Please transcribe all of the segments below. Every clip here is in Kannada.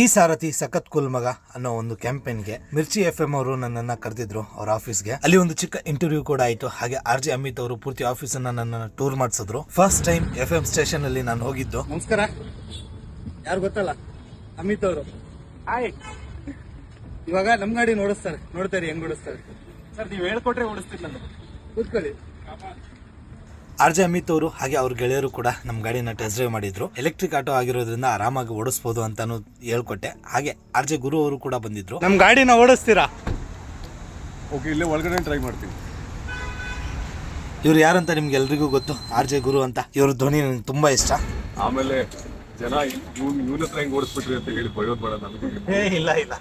ಈ ಸಾರಥಿ ಸಖತ್ ಕುಲ್ ಮಗ ಅನ್ನೋ ಒಂದು ಕ್ಯಾಂಪೇನ್ಗೆ ಮಿರ್ಚಿ ಎಫ್ ಎಂ ಅವರು ನನ್ನನ್ನು ಕರೆದಿದ್ರು ಅವ್ರ ಆಫೀಸ್ಗೆ. ಅಲ್ಲಿ ಒಂದು ಚಿಕ್ಕ ಇಂಟರ್ವ್ಯೂ ಕೂಡ ಆಯ್ತು. ಹಾಗೆ ಆರ್ ಜೆ ಅಮಿತ್ ಅವರು ಪೂರ್ತಿ ಆಫೀಸ್ ಅನ್ನ ನನ್ನ ಟೂರ್ ಮಾಡಿಸಿದ್ರು. First time F M station ಅಲ್ಲಿ ನಾನು ಹೋಗಿದ್ದು. ನಮಸ್ಕಾರ. ಯಾರು ಗೊತ್ತಲ್ಲ? ಅಮಿತ್ ಅವರು. ಹಾಯ್ ಇವಾಗ ನಮ್ ಗಾಡಿ ನೋಡಿಸ್ತಾರೆ. ನೋಡ್ತಾರೆ ಹೆಂಗ್ ಓಡಿಸ್ತಾರೆ. ಸರ್ ನೀವು ಹೇಳ್ಕೊಟ್ರೆ ಓಡಿಸ್ತೀನಿ ನಾನು ಕೂತ್ಕೊಳ್ಳಿ. ಆರ್ ಜೆ ಅಮಿತ್ ಅವರು ಹಾಗೆ ಅವ್ರ ಗೆಳೆಯರು ಕೂಡ ನಮ್ಮ ಗಾಡಿನ ಟೆಸ್ಟ್ ಡ್ರೈವ್ ಮಾಡಿದ್ರು. ಎಲೆಕ್ಟ್ರಿಕ್ ಆಟೋ ಆಗಿರೋದ್ರಿಂದ ಆರಾಮಾಗಿ ಓಡಿಸ್ಬೋದು ಅಂತಾನು ಹೇಳ್ಕೊಟ್ಟೆ. ಹಾಗೆ ಆರ್ ಜೆ ಗುರು ಅವರು ಕೂಡ ಬಂದಿದ್ರು. ನಮ್ಮ ಗಾಡಿನ ಓಡಿಸ್ತೀರಾ? ಓಕೆ ಇಲ್ಲೇ ಒಳಗಡೆ ಟ್ರೈ ಮಾಡ್ತೀನಿ. ಇವ್ರು ಯಾರಂತ ನಿಮ್ಗೆ ಎಲ್ರಿಗೂ ಗೊತ್ತು? ಆರ್ ಜೆ ಗುರು ಅಂತ. ಇವ್ರ ಧ್ವನಿ ನನಗೆ ತುಂಬಾ ಇಷ್ಟ. ಆಮೇಲೆ ಜನ ಇವ್ನು ಹತ್ರ ಹೆಂಗ್ ಓಡಿಸ್ಬಿಟ್ರಿ ಅಂತ ಹೇಳಿ ಬಯೋದ್ ಬೇಡ ನಮಗೆ. ಏ ಇಲ್ಲ ಇಲ್ಲ.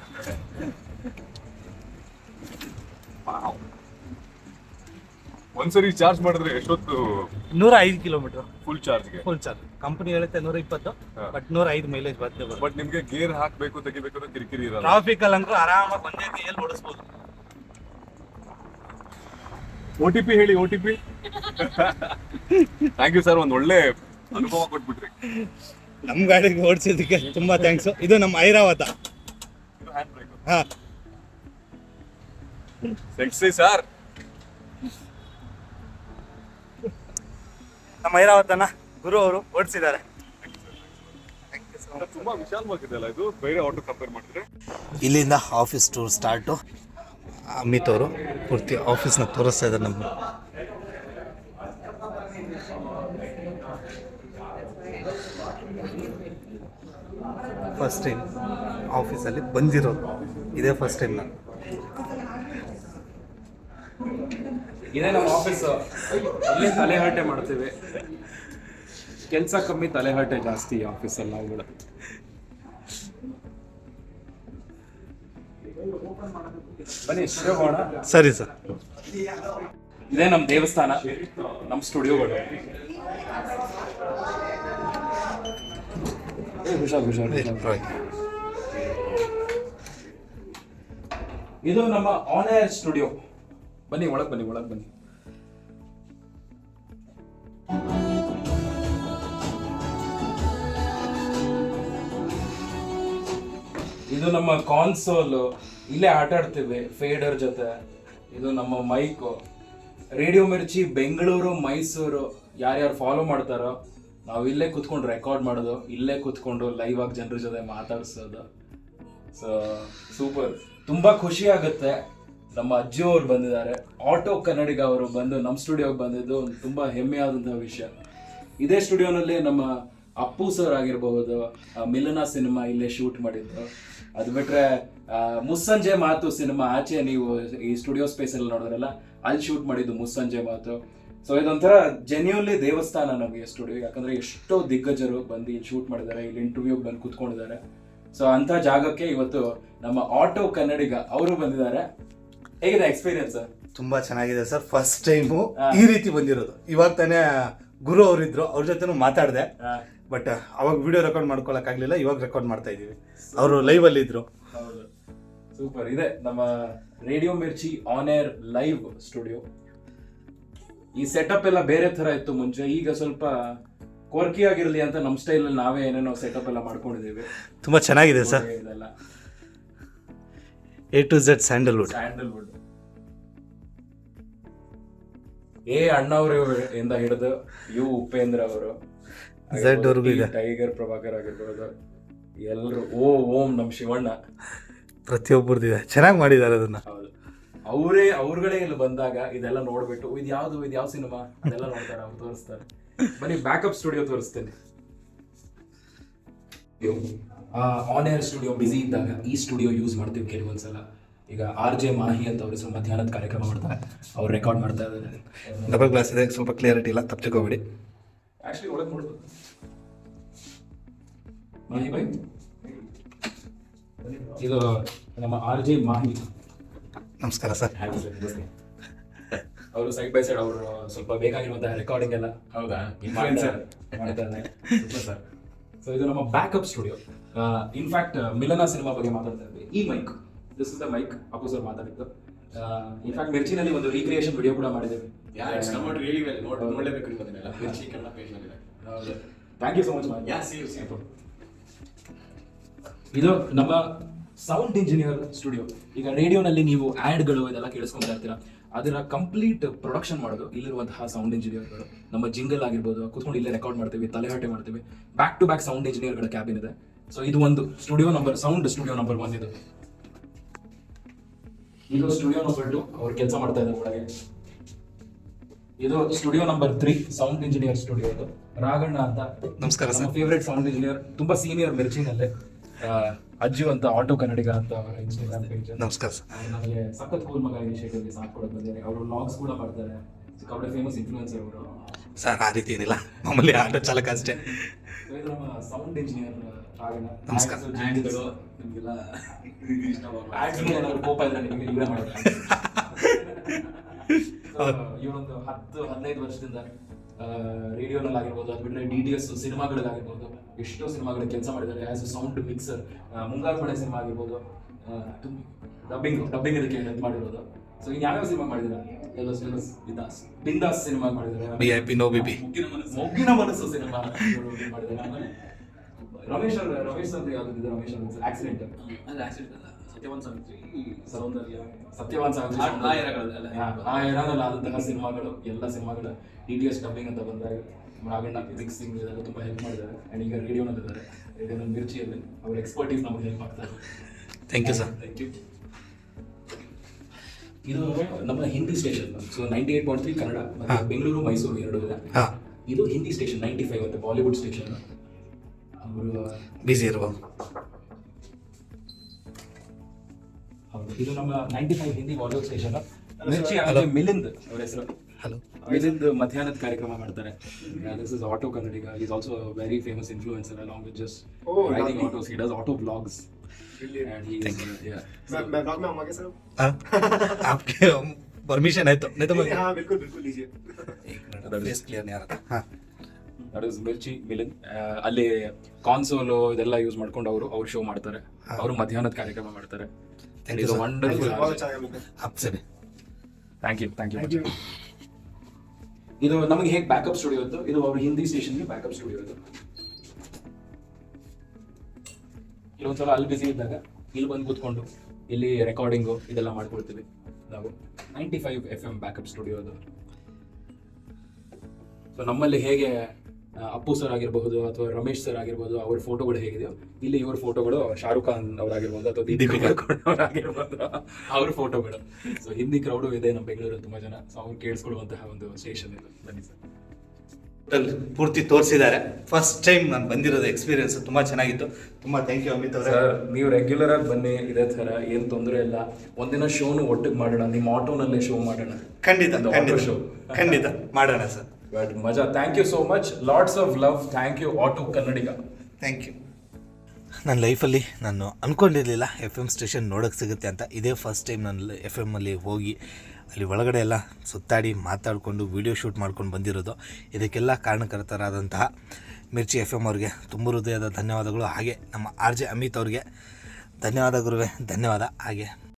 ಒಂದ್ಸರಿ ಚಾರ್ಜ್ ಮಾಡಿದ್ರೆ ಎಷ್ಟೊತ್ತು? ನೂರ ಐದು kilometre full charge full charge company ಹೇಳುತ್ತೆ ನೂರ ಇಪ್ಪತ್ತು ಹಾ. ಬಟ್ ನೂರ ಐದು ಮೈಲೇಜ್ ಬರ್ತದೆ ಬರುತ್ತೆ ಬಟ್ ನಿಮ್ಗೆ ಗೇರ್ ಹಾಕ್ಬೇಕು ತೆಗಿಬೇಕು ಅಂತ ಕಿರಿಕಿರಿ ಇರಲ್ಲ. ಟ್ರಾಫಿಕ್ ಅಲ್ಲಿ ಅಂದ್ರೆ ಆರಾಮಾಗಿ ಒಂದೇ ಕೈಯಲ್ಲಿ ಓಡಿಸ್ಬೋದು. ಓ ಟಿ ಪಿ ಹೇಳಿ O T P thank you sir ಒಂದ್ ಒಳ್ಳೆ ಅನುಭವ ಕೊಟ್ಬಿಟ್ರಿ. ನಮ್ ಗಾಡಿಗೆ ಓಡಿಸಿದ್ದಕ್ಕೆ ತುಂಬಾ ಥ್ಯಾಂಕ್ಸ್ ಇದು ನಮ್ಮ ಐರಾವತ. ಹ್ಯಾಂಡ್ ಬ್ರೇಕ್ ಹಾ. ಸೆಕ್ಸಿ ಸರ್ ನಮ್ಮ ಐರಾವತನ ಗುರು ಅವರು ಓಡಿಸಿದ್ದಾರೆ. ತುಂಬಾ ವಿಶಾಲವಾಗಿದೆ ಅಲ್ಲ ಇದು? ಬೇರೆ ಆಟೋ ಕಂಪೇರ್ ಮಾಡಿದ್ರೆ? ಇಲ್ಲಿಂದ ಆಫೀಸ್ ಟೂರ್ ಸ್ಟಾರ್ಟು ಅಮಿತ್ ಅವರು ಪೂರ್ತಿ ಆಫೀಸ್ನ ತೋರಿಸ್ತಾ ಇದ್ದಾರೆ ನಮ್ಮ ಫಸ್ಟ್ ಟೈಮ್ ಆಫೀಸಲ್ಲಿ ಬಂದಿರೋದು. ಇದೇ ಫಸ್ಟ್ ಟೈಮ್ ನಾನು. ಇದೇ ನಮ್ಮ ಆಫೀಸ್ ಇಲ್ಲಿ ತಲೆಹರಟೆ ಮಾಡ್ತೀವಿ. ಕೆಲಸ ಕಮ್ಮಿ ತಲೆಹರಟೆ ಜಾಸ್ತಿ ಆಫೀಸ್ ಆಫೀಸಲ್ಲಿ ನಾವುಗಳು. ಬನ್ನಿ ಶುರು ಸರಿ ಸರ್. ಇದೇ ನಮ್ಮ ದೇವಸ್ಥಾನ ನಮ್ಮ ಸ್ಟುಡಿಯೋಗಳು ಏ, ಹುಷಾರ್ ಹುಷಾರ್ ಹುಷಾರ್. ಇದು ನಮ್ಮ ಆನ್ ಏರ್ ಸ್ಟುಡಿಯೋ ಬನ್ನಿ, ಒಳಗೆ ಬನ್ನಿ ಒಳಗೆ ಬನ್ನಿ. ಇದು ನಮ್ಮ ಕಾನ್ಸೋಲ್ ಇಲ್ಲೇ ಆಟ ಆಡ್ತೀವಿ ಫೇಡರ್ ಜೊತೆ. ಇದು ನಮ್ಮ ಮೈಕು ರೇಡಿಯೋ ಮಿರ್ಚಿ, ಬೆಂಗಳೂರು, ಮೈಸೂರು. ಯಾರ್ಯಾರು ಫಾಲೋ ಮಾಡ್ತಾರೋ, ನಾವು ಇಲ್ಲೇ ಕುತ್ಕೊಂಡು ರೆಕಾರ್ಡ್ ಮಾಡೋದು, ಇಲ್ಲೇ ಕುತ್ಕೊಂಡು ಲೈವ್ ಆಗಿ ಜನರ ಜೊತೆ ಮಾತಾಡ್ಸೋದು. ಸೊ ಸೂಪರ್ ತುಂಬ ಖುಷಿ ಆಗುತ್ತೆ. ನಮ್ಮ ಅಜ್ಜಿಯವರು ಬಂದಿದ್ದಾರೆ. ಆಟೋ ಕನ್ನಡಿಗ ಅವರು ಬಂದು ನಮ್ಮ ಸ್ಟುಡಿಯೋಗೆ ಬಂದಿದ್ದು ಒಂದು ತುಂಬ ಹೆಮ್ಮೆಯಾದಂತಹ ವಿಷಯ. ಇದೇ ಸ್ಟುಡಿಯೋನಲ್ಲಿ ನಮ್ಮ ಅಪ್ಪು ಸರ್ ಆಗಿರಬಹುದು ಮಿಲನ ಸಿನಿಮಾ ಇಲ್ಲೇ ಶೂಟ್ ಮಾಡಿದ್ದು. ಅದು ಬಿಟ್ರೆ ಮುಸ್ಸಂಜೆ ಮಾತು ಸಿನಿಮಾ ಆಚೆ ನೀವು ಈ ಸ್ಟುಡಿಯೋ ಸ್ಪೇಸ್ ಅಲ್ಲಿ ನೋಡಿದ್ರಲ್ಲ, ಅಲ್ಲಿ ಶೂಟ್ ಮಾಡಿದ್ದು ಮುಸ್ಸಂಜೆ ಮಾತು. ಸೊ ಇದೊಂಥರ ಜೆನ್ಯೂನ್ಲಿ ದೇವಸ್ಥಾನ ನಮಗೆ ಸ್ಟುಡಿಯೋ ಯಾಕಂದ್ರೆ ಎಷ್ಟೋ ದಿಗ್ಗಜರು ಬಂದು ಇಲ್ಲಿ ಶೂಟ್ ಮಾಡಿದ್ದಾರೆ, ಇಲ್ಲಿ ಇಂಟರ್ವ್ಯೂ ಬಂದು ಕುತ್ಕೊಂಡಿದ್ದಾರೆ. ಸೊ ಅಂತ ಜಾಗಕ್ಕೆ ಇವತ್ತು ನಮ್ಮ ಆಟೋ ಕನ್ನಡಿಗ ಅವರು ಬಂದಿದ್ದಾರೆ. ಹೇಗಿದೆ ಎಕ್ಸ್ಪೀರಿಯನ್ಸ್ ತುಂಬಾ ಚೆನ್ನಾಗಿದೆ ಸರ್ ಫಸ್ಟ್ ಟೈಮು ಈ ರೀತಿ ಬಂದಿರೋದು. ಇವಾಗ ತಾನೇ ಗುರು ಅವರಿದ್ರು ಅವ್ರ ಜೊತೆನೂ ಮಾತಾಡಿದೆ. ಬಟ್ ಅವಾಗ ವಿಡಿಯೋ ರೆಕಾರ್ಡ್ ಮಾಡ್ಕೊಳಕ್ಕಾಗ್ಲಿಲ್ಲ ಇವಾಗ ರೆಕಾರ್ಡ್ ಮಾಡ್ತಾ ಇದೀವಿ ಅವರು ಲೈವ್ ಅಲ್ಲಿ ಇದ್ರು. ಸೂಪರ್ ಇದೆ ನಮ್ಮ radio Mirchi on air live studio ಈ ಸೆಟಪ್ ಎಲ್ಲ ಬೇರೆ ತರ ಇತ್ತು ಮುಂಚೆ. ಈಗ ಸ್ವಲ್ಪ ಕೋರ್ಕಿ ಆಗಿರ್ಲಿ ಅಂತ ನಮ್ಮ ಸ್ಟೈಲ್ ನಾವೇ ಏನೇನೋ ಸೆಟಪ್ ಎಲ್ಲ ಮಾಡ್ಕೊಂಡಿದ್ದೀವಿ. ತುಂಬಾ ಚೆನ್ನಾಗಿದೆ sir A to Z sandalwood sandalwood A ಅಣ್ಣವರು ಇಂದ ಹಿಡಿದು ಯು ಉಪೇಂದ್ರ ಅವರು ಝೆಡ್ ಅವ್ರಿಗೂ ಇದೆ. ಟೈಗರ್ ಪ್ರಭಾಕರ್ ಆಗಿರ್ಬೋದು ಎಲ್ಲರೂ ಓ ಓಂ ನಮ್ಮ ಶಿವಣ್ಣ. ಪ್ರತಿಯೊಬ್ಬರದಿದೆ ಚೆನ್ನಾಗಿ ಮಾಡಿದ್ದಾರೆ ಅದನ್ನ. ಹೌದು. ಅವರೇ ಅವ್ರುಗಳೇ ಇಲ್ಲಿ ಬಂದಾಗ ಇದೆಲ್ಲ ನೋಡ್ಬಿಟ್ಟು ಇದು ಯಾವ್ದು ಇದು ಯಾವ ಸಿನಿಮಾ? ಅದೆಲ್ಲ ನೋಡ್ತಾರೆ ಅವ್ರು ತೋರಿಸ್ತಾರೆ. ಬನ್ನಿ ಬ್ಯಾಕಪ್ ಸ್ಟುಡಿಯೋ ತೋರಿಸ್ತೇನೆ. ಆನ್ ಏರ್ ಸ್ಟುಡಿಯೋ ಬಿಸಿ ಇದ್ದಾಗ ಈ ಸ್ಟುಡಿಯೋ ಯೂಸ್ ಮಾಡ್ತೀವಿ ಕೆಲವೊಂದ್ಸಲ ಈಗ ಆರ್ ಜೆ ಮಾಹಿ ಅಂತ ಅವರು ಸ್ವಲ್ಪ ಮಧ್ಯಾಹ್ನದ ಕಾರ್ಯಕ್ರಮ ಮಾಡ್ತಾರೆ. ಅವ್ರು ರೆಕಾರ್ಡ್ ಮಾಡ್ತಾ ಇದ್ದಾರೆ. ಡಬಲ್ ಗ್ಲಾಸ್ ಇದೆ ಸ್ವಲ್ಪ ಕ್ಲಿಯರಿಟಿ ಇಲ್ಲ ತಪ್ಪಿಕೋಬೇಡಿ ಆಕ್ಚುಲಿ ಒಳಗೆ ನೋಡ್ಬೋದು ಮಾಹಿ ಬೈ ಇದು ನಮ್ಮ ಆರ್ ಜೆ ಮಾಹಿ. ನಮಸ್ಕಾರ ಸರ್. ಅವರು ಸೈಡ್ ಬೈ ಸೈಡ್ ಅವರು ಸ್ವಲ್ಪ ಬೇಕಾಗಿರುವಂತಹ ರೆಕಾರ್ಡಿಂಗ್ ಎಲ್ಲ ಹೌದಾ? ಮಾಡ್ತಾ ಮಾಡ್ತಾರೆ ಸರ್. ಸೊ ಇದು ನಮ್ಮ backup studio in fact Milana cinema ಬಗ್ಗೆ ಮಾತಾಡ್ತಾ ಇದ್ವಿ. ಈ mic this is the mic Appu sir ಮಾತಾಡಿದ್ದು. ಇನ್ಫ್ಯಾಕ್ಟ್ ಮಿರ್ಚಿನಲ್ಲಿ ಒಂದು ರೀಕ್ರಿಯೇಷನ್ ವಿಡಿಯೋ ಕೂಡ ಮಾಡಿದ್ದೇವೆ. ಥ್ಯಾಂಕ್ ಯು ಸೊ ಮಚ್ ಇದು ನಮ್ಮ ಸೌಂಡ್ ಇಂಜಿನಿಯರ್ ಸ್ಟುಡಿಯೋ ಈಗ ರೇಡಿಯೋನಲ್ಲಿ ನೀವು ಆಡ್ಗಳು ಇದೆಲ್ಲ ಕೇಳಿಸ್ಕೊಂತಾ ಇರ್ತೀರಾ. ಅದರ ಕಂಪ್ಲೀಟ್ ಪ್ರೊಡಕ್ಷನ್ ಮಾಡೋದು ಇಲ್ಲಿರುವಂತಹ ಸೌಂಡ್ ಇಂಜಿನಿಯರ್ಗಳು ನಮ್ಮ ಜಿಂಗಲ್ ಆಗಿರ್ಬೋದು ಕೂತ್ಕೊಂಡು ಇಲ್ಲೇ ರೆಕಾರ್ಡ್ ಮಾಡ್ತೀವಿ ತಲೆಹರಟೆ ಮಾಡ್ತೀವಿ. ಬ್ಯಾಕ್ ಟು ಬ್ಯಾಕ್ ಸೌಂಡ್ ಇಂಜಿನಿಯರ್ಗಳ ಕ್ಯಾಬಿನ್ ಇದೆ. ಸೊ ಇದು ಒಂದು studio number sound studio number one ಇದು. ಇದು ಸ್ಟುಡಿಯೋ ನಂಬರ್ ಟು ಅವ್ರು ಕೆಲಸ ಮಾಡ್ತಾ ಇದ್ದಾರೆ ಒಳಗೆ. ಇದು studio number three sound engineer studio ಇದು. ರಾಘಣ್ಣ ಅಂತ. ನಮಸ್ಕಾರ ನಮ್ಮ ಫೇವರೇಟ್ ಸೌಂಡ್ ಇಂಜಿನಿಯರ್ ತುಂಬಾ ಸೀನಿಯರ್ ಮಿರ್ಚಿನಲ್ಲೇ ಅಜ್ಜು ಅಂತ ಆಟೋ ಕನ್ನಡಿಗ ಅಂತ ಅವರ ಇನ್ಸ್ಟಾಗ್ರಾಮ್ ಪೇಜ್ ನಮಸ್ಕಾರ ಸಖತ್ ಕೂಲ್ ಮಗ ಇನಿಷಿಯೇಟಿವ್ ಸಾಥ್ ಬಂದಿದ್ದಾರೆ ಅವರು ವ್ಲಾಗ್ಸ್ ಕೂಡ ಮಾಡ್ತಾರೆ. ಸಿಕ್ಕಾಪಟ್ಟೆ ಫೇಮಸ್ ಇನ್ಫ್ಲುಯೆನ್ಸರ್ ಅವರು. ಸರ್ ಆ ರೀತಿ ಏನಿಲ್ಲ. ಮಾಮೂಲಿ ಆಟೋ ಚಾಲಕ ಅಷ್ಟೇ. ಇದು ನಮ್ಮ ಸೌಂಡ್ ಇಂಜಿನಿಯರ್ ರಾಘಣ್ಣ ನಮಸ್ಕಾರ. ನಿಮ್ಗೆಲ್ಲ ಕೋಪ ನಿಮಗೆ ಇವರೇ ಮಾಡೋದು ಇವರೊಂದು ಹತ್ತು ಹದಿನೈದು ವರ್ಷದಿಂದ ರೇಡಿಯೋನಲ್ಲಿ ಆಗಿರ್ಬೋದು ಅದು ಬಿಟ್ಟರೆ ಡಿ ಡಿ ಎಸ್ ಸಿನಿಮಾಗಳಾಗಿರ್ಬೋದು ಎಷ್ಟೋ ಸಿನಿಮಾಗಳಿಗೆ ಕೆಲಸ ಮಾಡಿದ್ದಾರೆ. ಆ್ಯಸ್ ಅ ಸೌಂಡ್ ಮಿಕ್ಸರ್ ಮುಂಗಾರು ಮಳೆ ಸಿನಿಮಾ ಆಗಿರ್ಬೋದು ಡಬ್ಬಿಂಗ್ ಡಬ್ಬಿಂಗ್ ಇದಕ್ಕೆ ಹೆಲ್ಪ್ ಮಾಡಿರೋದು. ಸೊ ಈಗ ಯಾವ್ಯಾವ ಸಿನಿಮಾ ಮಾಡಿದ್ದಾರೆ? ಎಲ್ಲ ಬಿಂದಾಸ್. ಬಿಂದಾಸ್ ಸಿನಿಮಾ ಮಾಡಿದ್ದಾರೆ. ಬಿ ಐ ಪಿ ನೋ ಬಿ ಬಿ ಮೊಗ್ಗಿನ ಮನಸ್ಸು. ಸಿನಿಮಾ ಮಾಡಿದ್ದಾರೆ. ರಮೇಶ್ ಅವ್ರ ರಮೇಶ್ ಅಂತ ಯಾವ್ದು ರಮೇಶ್ ಅವ್ರ ಆಕ್ಸಿಡೆಂಟ್ ಅಲ್ಲ ಆಕ್ಸಿಡೆಂಟ್ ಅಲ್ಲ. ಸತ್ಯವಂತ ಸಾವಿತ್ರಿ ಸೌಂದರ್ಯ ಸತ್ಯವಾನ್ ಸಾವಿತ್ರಿ ಆ- ಎರಗಳಲ್ಲಿ ಆ ಎರನಲ್ಲಿ ಆದಂತಹ ಸಿನಿಮಾಗಳು ಎಲ್ಲ ಸಿನಿಮಾಗಳು ಡಿ ಟಿ ಎಸ್ ಡಬ್ಬಿಂಗ್ ಅಂತ ಬಂದಾಗ ರಾಘಣ್ಣ ಮಿಕ್ಸಿಂಗ್ ಇದೆಲ್ಲ ತುಂಬ ಹೆಲ್ಪ್ ಮಾಡಿದ್ದಾರೆ. ಆ್ಯಂಡ್ ಈಗ ರೇಡಿಯೋನಲ್ಲಿ ಇದ್ದಾರೆ ರೇಡಿಯೋನಲ್ಲಿ ಮಿರ್ಚಿಯಲ್ಲಿ ಅವ್ರ ಎಕ್ಸ್ಪರ್ಟೀಸ್ ನಮಗೆ ಹೆಲ್ಪ್ ಆಗ್ತಾರೆ thank you sir thank you ಇದು ನಮ್ಮ Hindi station so ninety eight point three Kannada ಮತ್ತೆ ಬೆಂಗಳೂರು ಮೈಸೂರು ಎರಡು ಇದೆ. ಇದು ಹಿಂದಿ ಸ್ಟೇಷನ್ ನೈಂಟಿ ಫೈವ್ ಅಂತ ಬಾಲಿವುಡ್ ಸ್ಟೇಷನ್ ಅವರು ಬಿಸಿ ಇರ್ಬೋದು ಹೌದು ಇದು ನಮ್ಮ ninety five Hindi Bollywood station Mirchi ಹಾಗೆ ಮಿಲಿಂದ್ ಅವ್ರ ಹೆಸರು ಹಲೋ ಮಿಲಿಂದ್ ಮಧ್ಯಾಹ್ನದ ಕಾರ್ಯಕ್ರಮ ಮಾಡ್ತಾರೆ this is auto Kannadiga is also very famous influencer along with just riding autos he does auto blogs and he is yeah मैं मैं ब्लॉग में आऊंगा सर आपके परमिशन है तो नहीं तो मैं हाँ बिल्कुल बिल्कुल लीजिए फेस क्लियर नहीं आ रहा था हाँ ದಟ್ ಇಸ್ ಮಿರ್ಚಿ ಮಿಲಿನ್ ಅಲ್ಲಿ ಕಾನ್ಸೋಲು ಇದೆಲ್ಲ ಯೂಸ್ ಮಾಡ್ಕೊಂಡು ಅವರು ಅವ್ರು ಶೋ ಮಾಡ್ತಾರೆ ಅವರು ಮಧ್ಯಾಹ್ನದ ಕಾರ್ಯಕ್ರಮ ಮಾಡ್ತಾರೆ Thank you wonderful thank you thank you ಇದು ನಮಗೆ ಹೇಗೆ ಬ್ಯಾಕಪ್ ಸ್ಟುಡಿಯೋ ಇತ್ತು? ಇದು ಅವ್ರ ಹಿಂದಿ ಸ್ಟೇಷನ್ಗೆ ಬ್ಯಾಕಪ್ ಸ್ಟುಡಿಯೋ ಇತ್ತು. ಕೆಲವೊಂದ್ಸಲ ಅಲ್ಲಿ ಬಿಸಿ ಇದ್ದಾಗ ಇಲ್ಲಿ ಬಂದು ಕೂತ್ಕೊಂಡು ಇಲ್ಲಿ ರೆಕಾರ್ಡಿಂಗು ಇದೆಲ್ಲ ಮಾಡ್ಕೊಳ್ತೀವಿ ನಾವು. Ninety five F M backup studio ಅದು. ಸೊ ನಮ್ಮಲ್ಲಿ ಹೇಗೆ ಅಪ್ಪು ಸರ್ ಆಗಿರಬಹುದು ಅಥವಾ ರಮೇಶ್ ಸರ್ ಆಗಿರ್ಬೋದು ಅವ್ರ ಫೋಟೋಗಳು ಹೇಗಿದೆಯೋ ಇಲ್ಲಿ ಇವ್ರ ಫೋಟೋಗಳು ಶಾರುಖ್ ಖಾನ್ ಅವರಾಗಿರ್ಬೋದು ಅಥವಾ ದೀಪಿಕಾ ಅವರಾಗಿರ್ಬೋದು. ಅವ್ರ ಫೋಟೋಗಳು ಸೊ ಹಿಂದಿ ಕ್ರೌಡು ಇದೆ ನಮ್ಮ ಬೆಂಗಳೂರಲ್ಲಿ ತುಂಬಾ ಜನ. ಸೊ ಅವ್ರು ಕೇಳಿಸ್ಕೊಳ್ಳುವಂತಹ ಒಂದು ಸ್ಟೇಷನ್ ಇದು ಬನ್ನಿ ಸರ್ ಪೂರ್ತಿ ತೋರಿಸಿದ್ದಾರೆ. ಫಸ್ಟ್ ಟೈಮ್ ನಾನು ಬಂದಿರೋದು ಎಕ್ಸ್ಪೀರಿಯನ್ಸ್ ತುಂಬಾ ಚೆನ್ನಾಗಿತ್ತು. ತುಂಬಾ ಥ್ಯಾಂಕ್ ಯು ಅಮಿತ್ ಅವರೇ. ಸರ್ ನೀವು ರೆಗ್ಯುಲರ್ ಆಗಿ ಬನ್ನಿ. ಇದೇ ತರ ಏನು ತೊಂದರೆ ಇಲ್ಲ. ಒಂದಿನ ಶೋನು ಒಟ್ಟಿಗೆ ಮಾಡೋಣ. ನಿಮ್ಮ ಆಟೋನಲ್ಲೇ ಶೋ ಮಾಡೋಣ. ಖಂಡಿತ ಖಂಡಿತ ಶೋ ಖಂಡಿತ ಮಾಡೋಣ ಸರ್ ಬಟ್ ಮಜಾ thank you so much lots of love thank you auto Kannadiga thank you ನನ್ನ ಲೈಫಲ್ಲಿ ನಾನು ಅಂದ್ಕೊಂಡಿರಲಿಲ್ಲ ಎಫ್ ಎಂ ಸ್ಟೇಷನ್ ನೋಡೋಕ್ಕೆ ಸಿಗುತ್ತೆ ಅಂತ. ಇದೇ ಫಸ್ಟ್ ಟೈಮ್ ನಾನು ಎಫ್ ಎಮ್ಮಲ್ಲಿ ಹೋಗಿ ಅಲ್ಲಿ ಒಳಗಡೆ ಎಲ್ಲ ಸುತ್ತಾಡಿ ಮಾತಾಡಿಕೊಂಡು ವಿಡಿಯೋ ಶೂಟ್ ಮಾಡ್ಕೊಂಡು ಬಂದಿರೋದು. ಇದಕ್ಕೆಲ್ಲ ಕಾರಣಕರ್ತರಾದಂತಹ ಮಿರ್ಚಿ ಎಫ್ ಎಂ ಅವ್ರಿಗೆ ತುಂಬ ಹೃದಯದ ಧನ್ಯವಾದಗಳು. ಹಾಗೆ ನಮ್ಮ ಆರ್ ಜೆ ಅಮಿತ್ ಅವ್ರಿಗೆ ಧನ್ಯವಾದ ಗುರುವೆ ಧನ್ಯವಾದ. ಹಾಗೆ